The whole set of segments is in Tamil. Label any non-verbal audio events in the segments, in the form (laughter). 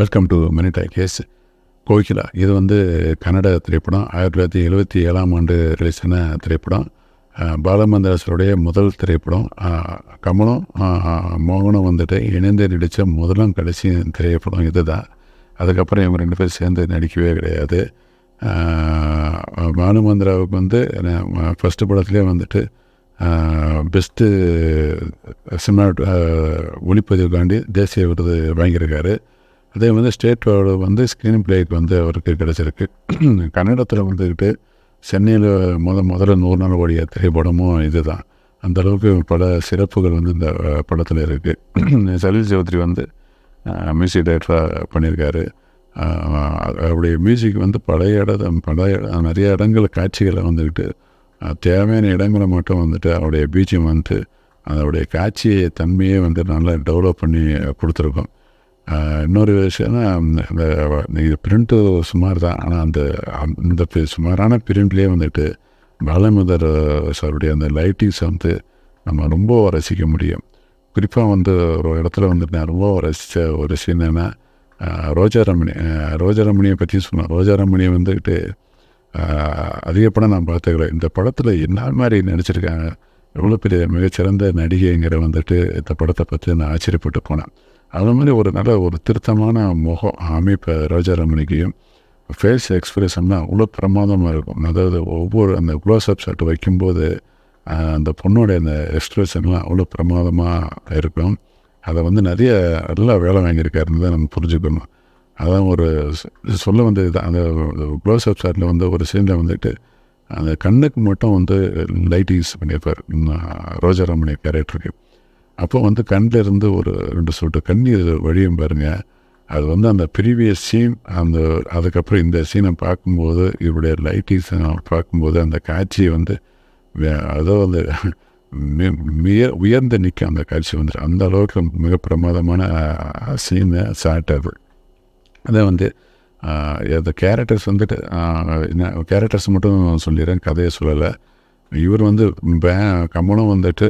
Welcome to many case Kokila இது வந்து கன்னட திரைப்படம் ஆயிரத்தி தொள்ளாயிரத்தி எழுபத்தி ஏழாம் ஆண்டு ரிலீஸ் ஆன திரைப்படம். அஹ், பாலமந்திராசருடைய முதல் திரைப்படம். கமலம் கமலும் மோகனும் வந்துட்டு இணைந்து நடித்த முதலும் கடைசி திரைப்படம் இது தான் அதுக்கப்புறம் இவங்க ரெண்டு பேரும் சேர்ந்து நடிக்கவே கிடையாது. பானுமந்திராவுக்கு வந்து ஃபஸ்ட்டு படத்துலேயே வந்துட்டு பெஸ்ட்டு சினிமா ஒளிப்பதிவுக்காண்டி தேசிய விருது வாங்கியிருக்காரு. அதே வந்து ஸ்டேட் வந்து ஸ்க்ரீன் பிளேக்கு வந்து அவருக்கு கிடச்சிருக்கு. (clears throat) கன்னடத்தில் வந்துக்கிட்டு சென்னையில் முத முதல்ல நூறு நாள் ஓடிய திரைப்படமும் இது தான் அந்த அளவுக்கு பல சிறப்புகள் வந்து இந்த படத்தில் இருக்குது (clears throat) சலீல் சௌத்ரி வந்து மியூசிக் டைரக்டராக பண்ணியிருக்காரு. அவருடைய மியூசிக் வந்து பழைய இட பழைய நிறைய இடங்கள் காட்சிகளை வந்துக்கிட்டு தேவையான இடங்களை மட்டும் வந்துட்டு அவருடைய பீச்சியம் வந்துட்டு அதோடைய காட்சி தன்மையே வந்து நல்லா டெவலப் பண்ணி கொடுத்துருக்கோம். இன்னொரு விஷயம்னா இந்த இது பிரிண்ட்டு சுமார் தான் ஆனால் அந்த அந்த சுமாரான பிரிண்ட்லேயே வந்துட்டு பாலமுதர் சாருடைய அந்த லைட்டிங்ஸ் வந்து நம்ம ரொம்ப ரசிக்க முடியும். குறிப்பாக வந்து ஒரு இடத்துல வந்துட்டு நான் ரொம்ப ரசித்த ஒரு சீன் ரோஜா ரோஜாரமணி ரோஜா ரோஜாரமணியை பற்றி சொன்னேன் ரோஜாரமணியை வந்துக்கிட்டு அதிக படம் நான் பார்த்துக்கிறேன். இந்த படத்தில் என்ன மாதிரி நடிச்சிருக்காங்க. எவ்வளோ பெரிய மிகச்சிறந்த நடிகைங்கிற வந்துட்டு இந்த படத்தை பற்றி நான் ஆச்சரியப்பட்டு போனேன். அது மாதிரி ஒரு நல்ல ஒரு திருத்தமான முகம் அமைப்பு ரோஜாரமணிக்கையும் ஃபேஸ் எக்ஸ்பிரஷன்லாம் அவ்வளோ பிரமாதமாக இருக்கும். அதாவது ஒவ்வொரு அந்த க்ளோஸ்அப் ஷாட் வைக்கும்போது அந்த பொண்ணோட அந்த எக்ஸ்பிரஷன்லாம் அவ்வளோ பிரமாதமாக இருக்கும். அதை வந்து நிறைய நல்லா வேலை வாங்கியிருக்காருன்னு தான் நம்ம புரிஞ்சுக்கணும். அதான் ஒரு சொல்ல வந்தது தான். அந்த க்ளோஸ்அப் ஷாட்டில் வந்து ஒரு சீனில் வந்துட்டு அந்த கண்ணுக்கு மட்டும் வந்து லைட் யூஸ் பண்ணியிருப்பார் உம், ரோஜாரமணி கேரக்டருக்கு அப்போ வந்து கண்ணில் இருந்து ஒரு ரெண்டு சொட்டு கண்ணீர் வழியும் பாருங்க. அது வந்து அந்த ப்ரீவியஸ் சீன் அந்த அதுக்கப்புறம் இந்த சீனை பார்க்கும்போது இவருடைய லைட்டிங்ஸை பார்க்கும்போது அந்த காட்சியை வந்து அதோ வந்து மிக உயர்ந்து நிற்கும் அந்த காட்சி வந்து அந்த அளவுக்கு மிக பிரமாதமான சீனு ஷாட் அது. அதை வந்து அந்த கேரக்டர்ஸ் வந்துட்டு என்ன கேரக்டர்ஸ் மட்டும் சொல்லிடுறேன் கதையை சொல்லலை. இவர் வந்து பே கமலம் வந்துட்டு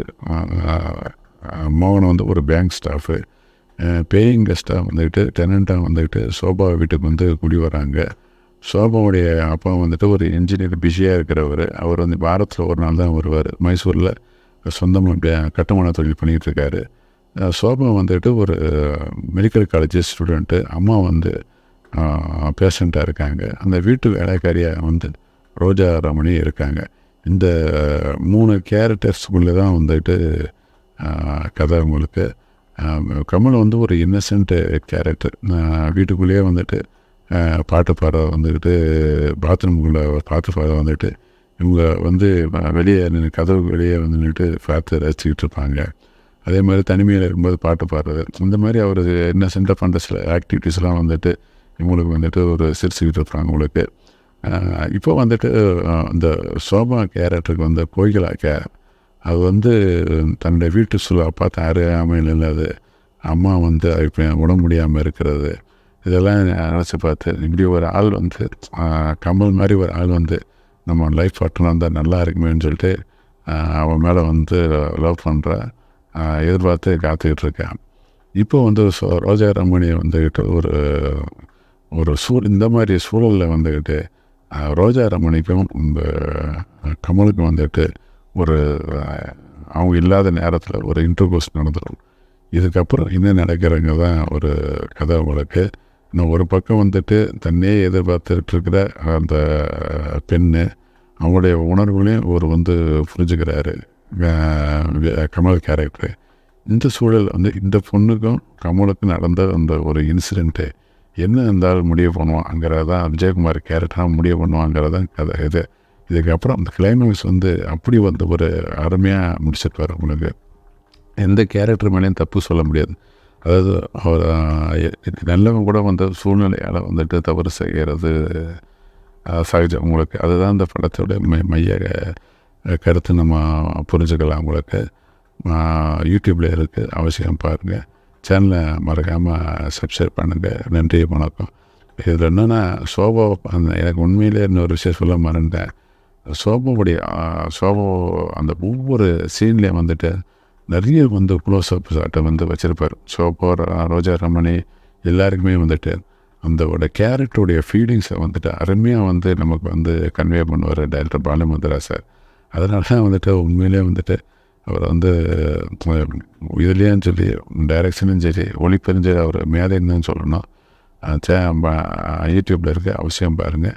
மோகன் வந்து ஒரு பேங்க் ஸ்டாஃபு பேயிங் கெஸ்ட்டாக வந்துக்கிட்டு டெனண்ட்டாக வந்துக்கிட்டு சோபா வீட்டுக்கு வந்து குடி வராங்க. சோபாவுடைய அப்பா வந்துட்டு ஒரு இன்ஜினியர் பிஸியாக இருக்கிறவர். அவர் வந்து வாரத்தில் ஒரு நாள் தான் வருவார். மைசூரில் சொந்தமாக கட்டுமான தொழில் பண்ணிகிட்டு இருக்காரு. சோபா வந்துட்டு ஒரு மெடிக்கல் காலேஜ் ஸ்டூடெண்ட்டு அம்மா வந்து பேஷண்ட்டாக இருக்காங்க. அந்த வீட்டு வேலைக்காரியாக வந்து ரோஜா ரமணி இருக்காங்க. இந்த மூணு கேரக்டர்ஸ்குள்ளே தான் வந்துட்டு கதை உங்களுக்கு கமல் வந்து ஒரு இன்னசென்ட் கேரக்டர் வீட்டுக்குள்ளேயே வந்துட்டு பாட்டு பாட வந்துக்கிட்டு பாத்ரூம்குள்ளே பாட்டு பாட வந்துட்டு இவங்க வந்து வெளியே நின்று கதவு வெளியே வந்து நின்றுட்டு பார்த்து ரசிச்சுக்கிட்டு இருப்பாங்க அதே மாதிரி தனிமையில் இருக்கும்போது பாட்டு பாடுறது இந்த மாதிரி அவர் என்ன சென்டர் பண்ணுற சில ஆக்டிவிட்டீஸ்லாம் வந்துட்டு இவங்களுக்கு வந்துட்டு ஒரு சிரிச்சுக்கிட்டு இருப்பாங்க உங்களுக்கு இப்போ வந்துட்டு இந்த சோபா கேரக்டருக்கு வந்து கோகிலா கே அது வந்து தன்னுடைய வீட்டு சூழலை பார்த்து அறியாமல் இல்லாது அம்மா வந்து இப்போ உடம்பு முடியாமல் இருக்கிறது. இதெல்லாம் நினச்சி பார்த்து இப்படி ஒரு ஆள் வந்து கமல் மாதிரி ஒரு ஆள் வந்து நம்ம லைஃப் பார்ட்னர் வந்தால் நல்லா இருக்குமேன்னு சொல்லிட்டு அவன் மேலே வந்து லவ் பண்ணுற எதிர்பார்த்து காத்துக்கிட்டு இருக்கேன். இப்போ வந்து சோ- ரோஜா ரமணி வந்துக்கிட்டு ஒரு ஒரு சூழ் இந்த மாதிரி சூழலில் வந்துக்கிட்டு ரோஜா ரமணிக்கும் இந்த கமலுக்கும் வந்துட்டு ஒரு அவங்க இல்லாத நேரத்தில் ஒரு இன்டர்கோர்ஸ் நடந்துடும் இதுக்கப்புறம் என்ன நடக்கிறவங்க தான் ஒரு கதை உங்களுக்கு. இன்னும் ஒரு பக்கம் வந்துட்டு தன்னையே எதிர்பார்த்துட்டு இருக்கிற அந்த பெண்ணு அவங்களுடைய உணர்வுகளையும் ஒரு வந்து புரிஞ்சுக்கிறாரு. கமல் கேரக்டர் இந்த சூழல் வந்து இந்த பொண்ணுக்கும் கமலுக்கும் நடந்த அந்த ஒரு இன்சிடெண்ட்டு என்ன இருந்தாலும் முடிவு பண்ணுவாங்கிறதான் விஜயகுமார் கேரக்டராக முடிவு பண்ணுவாங்கிறதான் கதை இது. இதுக்கப்புறம் அந்த கிளைமேக்ஸ் வந்து அப்படி வந்து ஒரு அருமையாக முடிச்சிருப்பார் உங்களுக்கு. எந்த கேரக்டர் மேலேயும் தப்பு சொல்ல முடியாது. அதாவது அவர் எ- நல்லவங்க கூட வந்து சூழ்நிலையால் வந்துட்டு தவறு செய்கிறது சகஜம் உங்களுக்கு. அதுதான் அந்த படத்தோட மை மைய கருத்து நம்ம புரிஞ்சுக்கலாம் உங்களுக்கு. யூடியூப்பில் இருக்குது அவசியம் பாருங்கள் சேனலை மறக்காமல் சப்ஸ்கிரைப் பண்ணுங்கள் நன்றி வணக்கம். இதில் என்னென்னா சோபா அந்த எனக்கு உண்மையிலே இன்னொரு விஷயம் சொல்ல மறந்தேன் சோபாவுடைய ஆஹ், சோபா அந்த ஒவ்வொரு சீன்லேயும் வந்துட்டு நிறைய வந்து க்ளோஸ்அப் ஷாட்டை வந்து வச்சுருப்பார். சோபா ரோஜா ரமணி எல்லாருக்குமே வந்துட்டு அந்தோட கேரக்டருடைய ஃபீலிங்ஸை வந்துட்டு அருமையாக வந்து நமக்கு வந்து கன்வே பண்ணுவார் டைரக்டர் பாலுமந்திரா சார். அதனால தான் வந்துட்டு உண்மையிலே வந்துட்டு அவர் வந்து இதுலேயும் சொல்லி டைரக்ஷனும் சரி ஒளிப்பெரும் சரி அவர் மேதைன்னு சொல்லணும். சே யூடியூப்பில் இருக்க அவசியம் பாருங்கள்